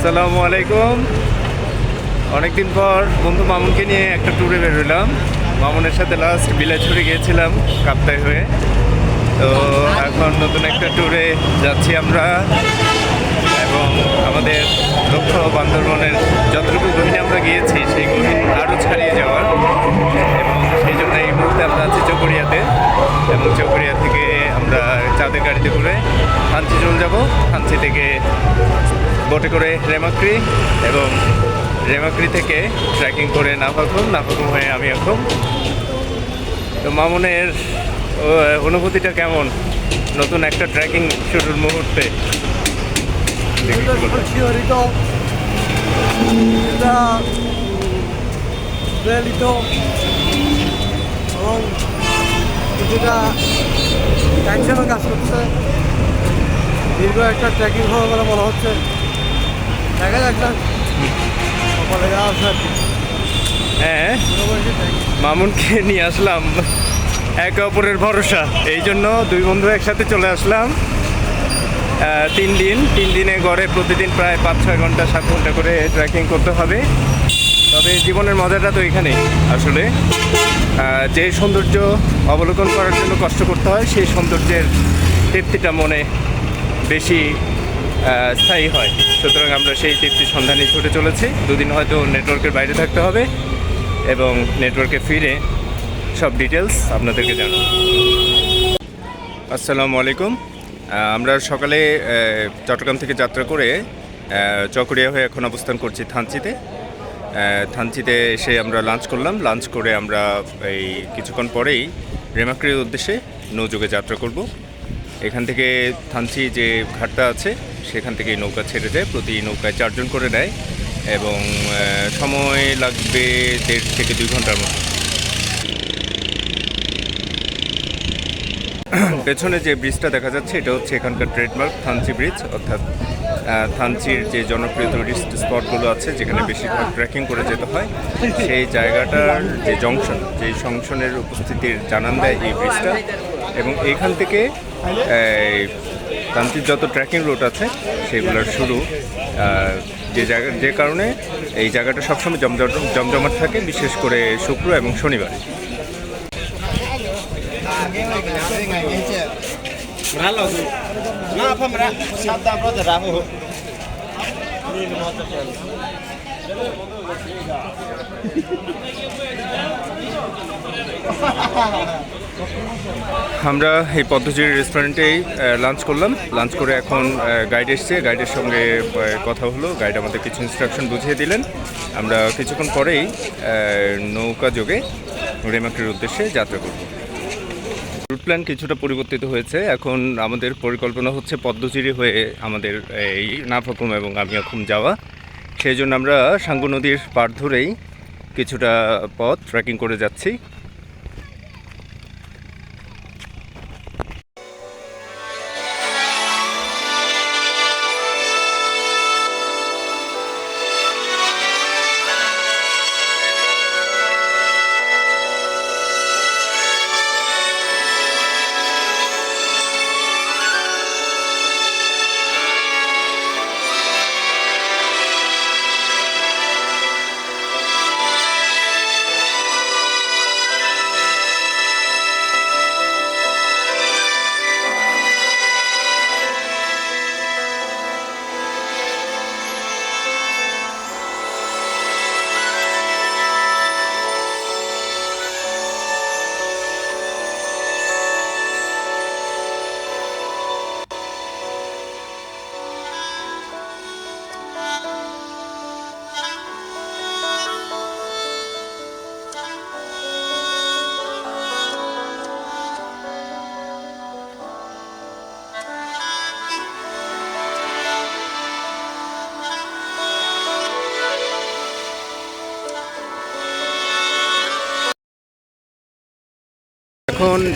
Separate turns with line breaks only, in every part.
আসসালামু আলাইকুম। অনেকদিন পর বন্ধু মামুনকে নিয়ে একটা ট্যুরে বেরোলাম। মামুনের সাথে লাস্ট বিলাইছড়ি গিয়েছিলাম, কাপ্তাই হয়ে। তো এখন নতুন একটা ট্যুরে যাচ্ছি আমরা। এবং আমাদের লক্ষ্য বান্দরবনের যতটুকু গহিনে আমরা গিয়েছি, সেই গহিন আরও ছাড়িয়ে যাওয়ার। এবং সেই জন্য এই মুহূর্তে আমরা আছি চকরিয়াতে। এবং চকরিয়া থেকে আমরা চাঁদের গাড়িতে করে হাঞ্চি চলে যাব। হাঞ্চি থেকে বোটে করে রেমাক্রি এবং রেমাক্রি থেকে ট্রেকিং করে নাফাকুম নাফাকুম হয়ে আমি এখন। তো মামুনের অনুভূতিটা কেমন? নতুন একটা ট্রেকিং শুরুর মুহূর্তে।
এবং কিছুটা কাজ করছে। দীর্ঘ একটা ট্রেকিং হবে বলে মনে হচ্ছে। দেখা যাক না। সকালে যাওয়া আছে আর কি।
হ্যাঁ মামুনকে নিয়ে আসলাম। একে অপরের ভরসা। এই জন্য দুই বন্ধু একসাথে চলে আসলাম। তিন দিন। তিন দিনে গড়ে প্রতিদিন প্রায় পাঁচ ছয় ঘণ্টা সাত ঘণ্টা করে ট্রেকিং করতে হবে। তবে জীবনের মজাটা তো এখানেই আসলে। যে সৌন্দর্য অবলোকন করার জন্য কষ্ট করতে হয় সেই সৌন্দর্যের তৃপ্তিটা মনে বেশি স্থায়ী হয়। সুতরাং আমরা সেই তৃপ্তির সন্ধানে ছুটে চলেছি। দুদিন হয়তো নেটওয়ার্কের বাইরে থাকতে হবে এবং নেটওয়ার্কে ফিরে সব ডিটেলস আপনাদেরকে জানাব। আসসালামু আলাইকুম। আমরা সকালে চট্টগ্রাম থেকে যাত্রা করে চকরিয়া হয়ে এখন অবস্থান করছি থানচিতে। থানচিতে এসে আমরা লাঞ্চ করলাম। লাঞ্চ করে আমরা এই কিছুক্ষণ পরেই রেমাক্রির উদ্দেশ্যে নৌযোগে যাত্রা করব। এখান থেকে থানচি যে ঘাটটা আছে সেখান থেকে নৌকা ছেড়ে যায়, প্রতি নৌকায় চারজন করে নেয় এবং সময় লাগবে দেড় থেকে দুই ঘণ্টার মতো। পেছনে যে ব্রিজটা দেখা যাচ্ছে, এটা হচ্ছে এখানকার ট্রেডমার্ক, থানচি ব্রিজ, অর্থাৎ থানচির যে জনপ্রিয় টুরিস্ট স্পটগুলো আছে, যেখানে বেশিরভাগ ট্রেকিং করে যেতে হয়, সেই জায়গাটার যে জংশন যে জংশনের উপস্থিতির জানান দেয় এই ব্রিজটা। এবং এখান থেকে এই, যত ট্রেকিং রুট আছে সেগুলোর শুরু যে জায়গা যে কারণে এই জায়গাটা সবসময় জমজম জমজমাট থাকে বিশেষ করে শুক্র এবং শনিবার।
Ralo
আমরা এই পদ্ধতির রেস্টুরেন্টেই লাঞ্চ করলাম। লাঞ্চ করে এখন গাইড এসছে। গাইডের সঙ্গে কথা হলো। গাইড আমাদের কিছু ইনস্ট্রাকশন বুঝিয়ে দিলেন। আমরা কিছুক্ষণ পরেই নৌকা যোগে রেমাক্রির উদ্দেশ্যে যাত্রা করব। রুট প্ল্যান কিছুটা পরিবর্তিত হয়েছে। এখন আমাদের পরিকল্পনা হচ্ছে পদ্মচিরি হয়ে আমাদের এই নাফাকুম এবং আমিয়াকুম যাওয়া। সেই জন্য আমরা সাঙ্গু নদীর পার ধরেই কিছুটা পথ ট্রেকিং করে যাচ্ছি।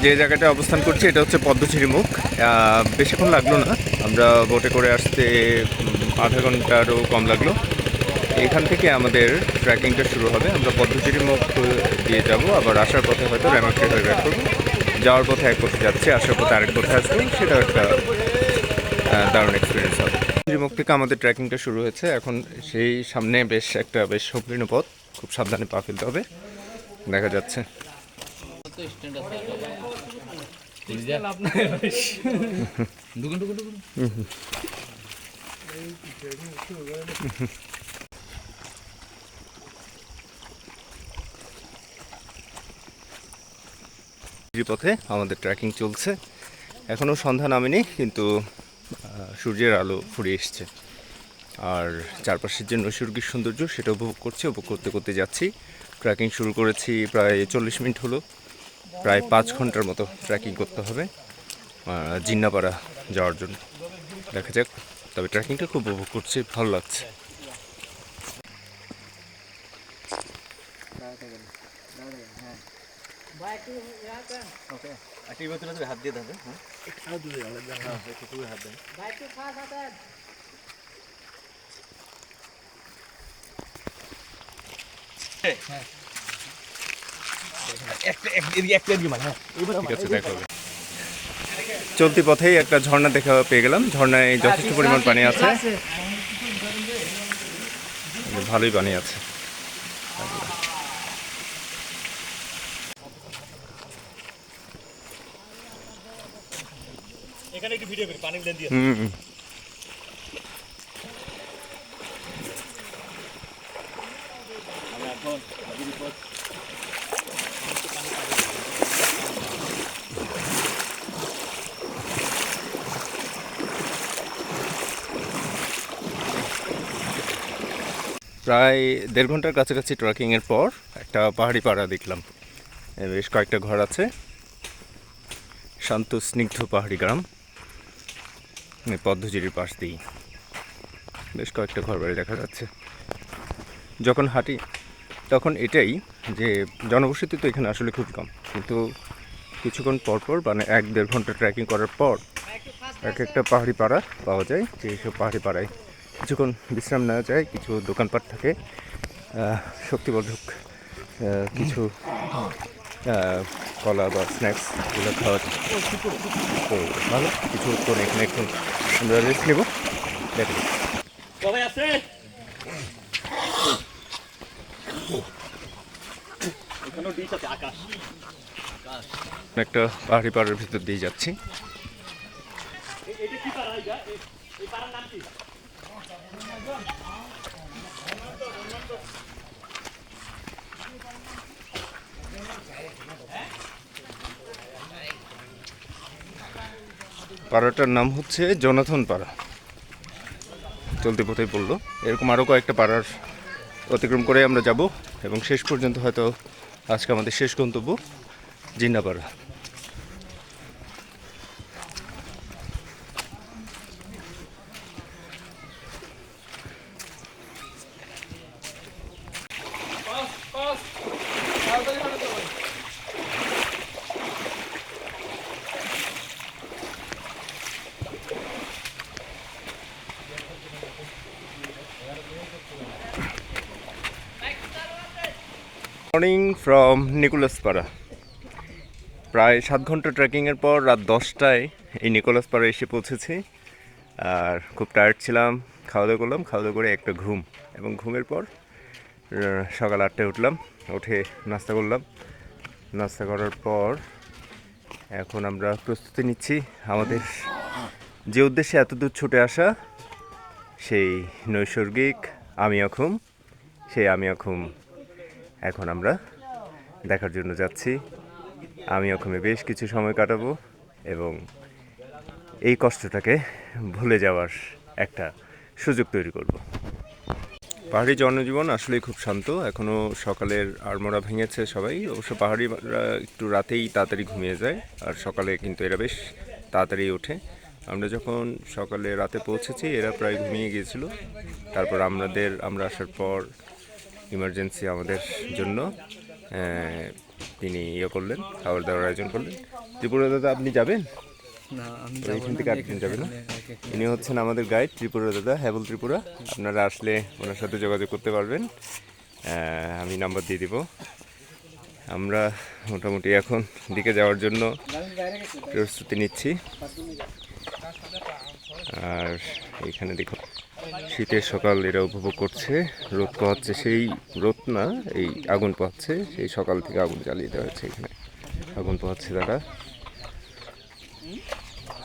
যে জায়গাটা অবস্থান করছি, এটা হচ্ছে পদ্মচিরি মুখ। বেশিক্ষণ লাগল না। আমরা বোটে করে আসতে আধা ঘন্টারও কম লাগল। এখান থেকে আমাদের ট্রেকিংটা শুরু হবে। আমরা পদ্মচিরি মুখ দিয়ে যাব। আবার আসার পথে হয়তো র্যামাক্রি হয়ে ব্যাক করব। যাওয়ার পথে এক পথে যাচ্ছি, আসার পথে আরেক পথে আসব। সেটাও একটা দারুণ এক্সপিরিয়েন্স হবে। ত্রিমুখ থেকে আমাদের ট্রেকিংটা শুরু হয়েছে। এখন সেই সামনে বেশ একটা, বেশ সংকীর্ণ পথ। খুব সাবধানে পা ফেলতে হবে। দেখা যাচ্ছে। পথে আমাদের ট্রেকিং চলছে। এখনও সন্ধ্যা নামেনি কিন্তু সূর্যের আলো ফুরিয়ে এসছে। আর চারপাশের যে নৈসর্গিক সৌন্দর্য সেটা উপভোগ করছি উপভোগ করতে করতে যাচ্ছি। ট্রেকিং শুরু করেছি প্রায় চল্লিশ মিনিট হলো। প্রায় পাঁচ ঘণ্টার মতো ট্রেকিং করতে হবে জিন্নাপাড়া যাওয়ার জন্য। দেখা যাক, তবে ট্রেকিংটা খুব উপভোগ করছি, ভালো লাগছে। হবে চলতি পথেই একটা ঝর্ণা দেখা পেয়ে গেলাম। ঝর্ণায় যথেষ্ট পরিমাণ পানি আছে। ভালোই পানি আছে। হুম হুম। প্রায় দেড় ঘণ্টার কাছাকাছি ট্রেকিংয়ের পর একটা পাহাড়ি পাড়া দেখলাম। বেশ কয়েকটা ঘর আছে। শান্ত, স্নিগ্ধ পাহাড়ি গ্রাম। এই পদ্মঝিরির পাশ দিয়েই বেশ কয়েকটা ঘর বাড়ি দেখা যাচ্ছে। যখন হাঁটি, তখন এটাই যে জনবসতি তো এখানে আসলে খুব কম। কিন্তু কিছুক্ষণ পর পর মানে এক দেড় ঘণ্টা ট্রেকিং করার পর, এক একটা পাহাড়ি পাড়া পাওয়া যায় যে সব পাহাড়ি পাড়ায়। কিছুক্ষণ বিশ্রাম নেওয়া যায় কিছু দোকানপাট থাকে শক্তিবর্ধক কিছু কলা বা স্ন্যাক্স এগুলো খাওয়া যায়। তো ভালো কিছুক্ষণ এখানে একটু আমরা রেস্ট নেব। দেখো।
সবাই আছে
একটা পাহাড়ি পাড়ার ভিতর দিয়ে যাচ্ছি
এটা কি পাড়া এটা এই পাড়ার নাম কি
পাড়াটার নাম হচ্ছে জনাথন পাড়া। চলতি পথেই বলল এরকম আরও কয়েকটা পাড়ার অতিক্রম করে আমরা যাব এবং শেষ পর্যন্ত হয়তো আজকে আমাদের শেষ গন্তব্য জিন্নাপাড়া। মর্নিং ফ্রম নিকোলাস পাড়া প্রায় সাত ঘণ্টা ট্রেকিংয়ের পর রাত দশটায় এই নিকোলাস পাড়া এসে পৌঁছেছি। আর খুব টায়ার্ড ছিলাম খাওয়া দাওয়া করলাম খাওয়া দাওয়া করে একটা ঘুম। এবং ঘুমের পর সকাল আটটায় উঠলাম, উঠে নাস্তা করলাম। নাস্তা করার পর এখন আমরা প্রস্তুতি নিচ্ছি আমাদের যে উদ্দেশ্যে এত দূর ছুটে আসা, সেই নৈসর্গিক আমিয়াখুম সেই আমিয়াখুম এখন আমরা দেখার জন্য যাচ্ছি। আমি ওখানে বেশ কিছু সময় কাটাবো এবং এই কষ্টটাকে ভুলে যাওয়ার একটা সুযোগ তৈরি করব। পাহাড়ি জনজীবন আসলেই খুব শান্ত। এখনও সকালের আড়মোড়া ভেঙেছে সবাই। অবশ্য পাহাড়িরা একটু রাতেই তাড়াতাড়ি ঘুমিয়ে যায়, আর সকালে কিন্তু এরা বেশ তাড়াতাড়ি ওঠে। আমরা যখন সকালে রাতে পৌঁছেছি, এরা প্রায় ঘুমিয়ে গিয়েছিল। তারপর আমাদের, আমরা আসার পর ইমার্জেন্সি আমাদের জন্য তিনি ইয়ে করলেন খাবার দাবার আয়োজন করলেন। ত্রিপুরা দাদা আপনি যাবেন?
না আমি
তো এইখান থেকে আরেকজন যাবে না। ইনি হচ্ছেন আমাদের গাইড ত্রিপুরা দাদা হ্যাবল ত্রিপুরা। আপনারা আসলে ওনার সাথে যোগাযোগ করতে পারবেন। আমি নাম্বার দিয়ে দিব। আমরা মোটামুটি এখন দিকে যাওয়ার জন্য প্রস্তুতি নিচ্ছি। আর এখানে দেখো শীতের সকাল এরা উপভোগ করছে। রোদ পোহাচ্ছে সেই রোদ না, এই আগুন পোহাচ্ছে, সেই সকাল থেকে আগুন জ্বালিয়ে দেওয়া হয়েছে এখানে। আগুন পোহাচ্ছে তারা।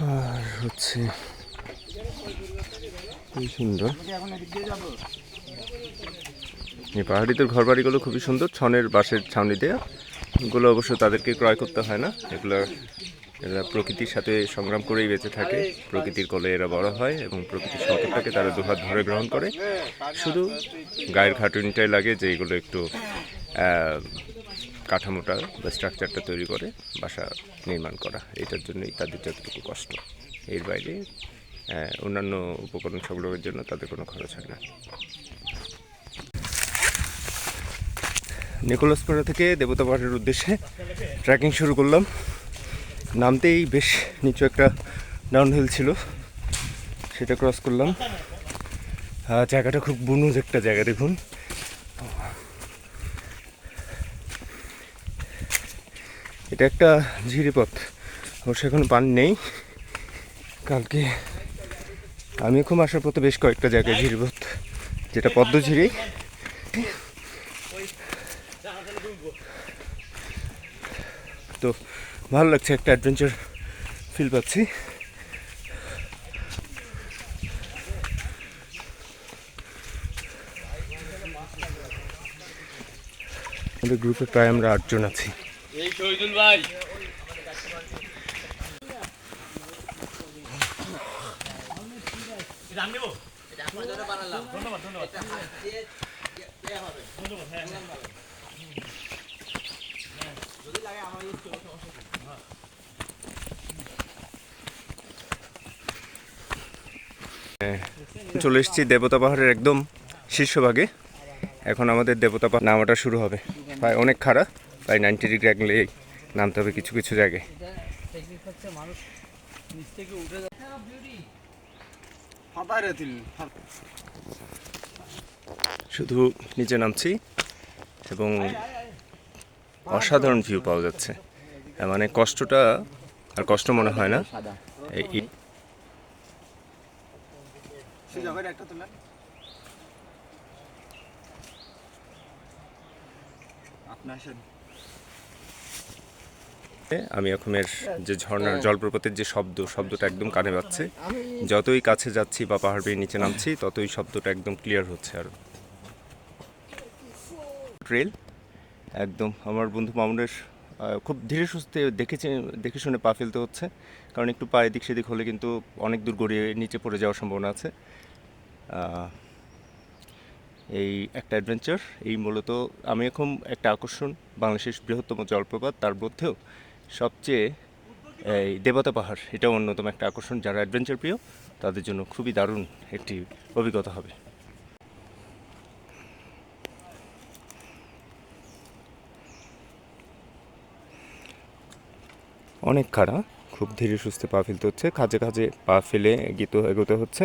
আর হচ্ছে সুন্দর। এই পাহাড়িদের ঘর বাড়িগুলো খুবই সুন্দর, ছনের বাঁশের ছাউনি দেওয়া এগুলো অবশ্য তাদেরকে ক্রয় করতে হয় না। এগুলো এরা প্রকৃতির সাথে সংগ্রাম করেই বেঁচে থাকে। প্রকৃতির কোলে এরা বড় হয় এবং প্রকৃতির সংকটটাকে তারা দুহাত ধরে গ্রহণ করে। শুধু গায়ের খাটুনিটাই লাগে যে এগুলো একটু কাঠামোটা বা স্ট্রাকচারটা তৈরি করে, বাসা নির্মাণ করা। এটার জন্যই তাদের যতটুকু কষ্ট। এর বাইরে অন্যান্য উপকরণ সংগ্রহের জন্য তাদের কোনো খরচ হয় না। নিকোলাস নিকোলাসপাড়া থেকে দেবতা পাহাড়ের উদ্দেশ্যে ট্রেকিং শুরু করলাম। নামতেই বেশ নিচু একটা ডাউনহিল ছিল। সেটা ক্রস করলাম। জায়গাটা খুব বুনুজ একটা জায়গা, দেখুন। এটা একটা ঝিরিপথ অবশ্য এখন পানি নেই। কালকে আমি খুব আসার পথে বেশ কয়েকটা জায়গায় ঝিরিপথ যেটা পদ্মঝিরি তো ভালো লাগছে একটা অ্যাডভেঞ্চার ফিল পাচ্ছি। আমাদের গ্রুপে প্রায় আমরা আটজন আছি।
এই শহীদুল ভাই।
চলে এসেছি দেবতা পাহাড়ের একদম শীর্ষভাগে। এখন আমাদের দেবতা পাহাড় নামাটা শুরু হবে। প্রায় অনেক খারাপ প্রায় নাইনটি ডিগ্রি অ্যাঙ্গেলে নামতে হবে কিছু কিছু জায়গায়। শুধু নিচে নামছি এবং অসাধারণ ভিউ পাওয়া যাচ্ছে। মানে কষ্টটা আর কষ্ট মনে হয় না। এই ই-
সে জায়গায় একটা তুলেন আপনি আসেন।
আমি এখনের যে ঝর্ণার জলপ্রপাতের যে শব্দ শব্দটা একদম কানে পাচ্ছে যতই কাছে যাচ্ছি বা পাহাড় বেয়ে নিচে নামছি ততই শব্দটা একদম ক্লিয়ার হচ্ছে আরও। ট্রেল একদম আমার বন্ধু মামুনের খুব ধীরে সুস্থে দেখেছে, দেখে শুনে পা ফেলতে হচ্ছে। কারণ একটু পা এদিক সেদিক হলে কিন্তু অনেক দূর গড়িয়ে নিচে পড়ে যাওয়ার সম্ভাবনা আছে। এই একটা অ্যাডভেঞ্চার এই মূলত আমি এখন একটা আকর্ষণ, বাংলাদেশের বৃহত্তম জলপ্রপাত, তার মধ্যেও সবচেয়ে এই দেবতা পাহাড়, এটাও অন্যতম একটা আকর্ষণ, যারা অ্যাডভেঞ্চার প্রিয়, তাদের জন্য খুবই দারুণ একটি অভিজ্ঞতা হবে। অনেক খাড়া, খুব ধীরে সুস্থে পা ফেলতে হচ্ছে কাজে কাজে পা ফেলে এগিয়ে এগোতে হচ্ছে।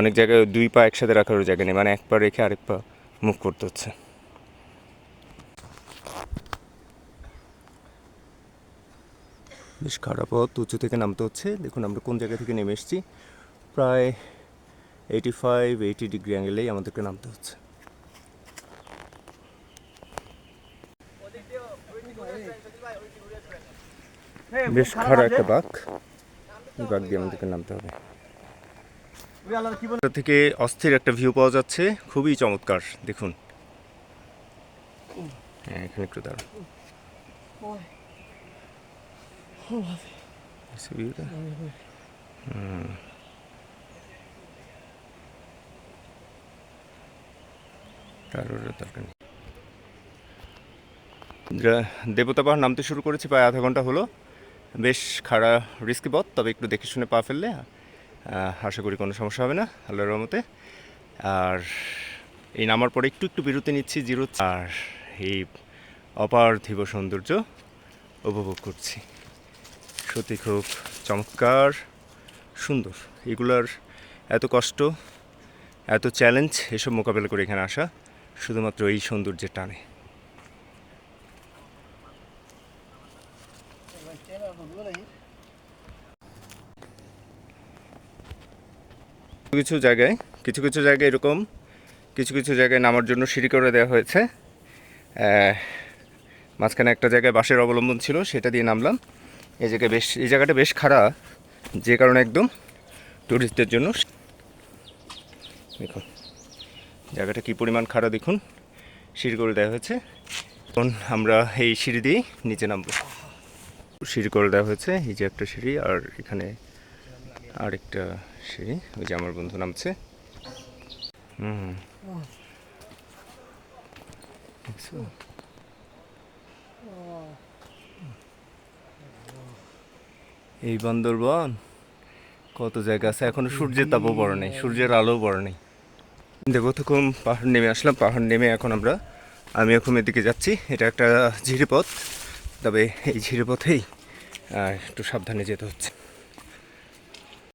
অনেক জায়গায় দুই পা একসাথে রাখারও জায়গা নেই মানে এক পা রেখে আরেক পা মুভ করতে হচ্ছে। বেশ খারাপ পথ উঁচু থেকে নামতে হচ্ছে। দেখুন আমরা কোন জায়গা থেকে নেমে এসেছি। প্রায় এইটি ফাইভ এইটি ডিগ্রি অ্যাঙ্গেলেই আমাদেরকে নামতে হচ্ছে। বেশ খারাপ একটা বাঘ। বাঁক দিয়ে আমাদেরকে নামতে হবে। থেকে অস্থির একটা ভিউ পাওয়া যাচ্ছে। খুবই চমৎকার, দেখুন। হ্যাঁ এখানে একটু দাঁড়ান। দেবতা পাহাড় নামতে শুরু করেছি প্রায় আধা ঘণ্টা হলো। বেশ খাড়া রিস্কি পথ, তবে একটু দেখে শুনে পা ফেললে আশা করি কোনো সমস্যা হবে না, আল্লাহর রহমতে। আর এই নামার পরে একটু একটু বিরতি নিচ্ছি, জিরো আর এই অপার্থিব সৌন্দর্য উপভোগ করছি। সত্যি খুব চমৎকার, সুন্দর। এগুলার এত কষ্ট, এত চ্যালেঞ্জ এসব মোকাবেলা করে এখানে আসা শুধুমাত্র এই সৌন্দর্যের টানে। কিছু জায়গায়, কিছু কিছু জায়গায় এরকম, কিছু কিছু জায়গায় নামার জন্য সিঁড়ি করে দেওয়া হয়েছে। মাঝখানে একটা জায়গায় বাসের অবলম্বন ছিল, সেটা দিয়ে নামলাম। এই জায়গায় বেশ, এই জায়গাটা বেশ খারাপ যে কারণে একদম টুরিস্টদের জন্য দেখুন, জায়গাটা কী পরিমাণ খাড়া দেখুন, সিঁড়ি করে দেওয়া হয়েছে। এখন আমরা এই সিঁড়ি দিয়েই নিচে নামবো। সিঁড়ি করে দেওয়া হয়েছে, এই যে একটা সিঁড়ি, আর এখানে আরেকটা সিঁড়ি, ওই যে আমার বন্ধু নামছে। হুম? এই বান্দরবন, কত জায়গা আছে? এখনও সূর্যের তাপও বড় নেই, সূর্যের আলো বড় নেই। দেবতকুম পাহাড় নেমে আসলাম, পাহাড় নেমে এখন আমরা, আমি এখন এদিকে যাচ্ছি। এটা একটা ঝিরিপথ, তবে এই ঝিরিপথেই একটু সাবধানে যেতে হচ্ছে।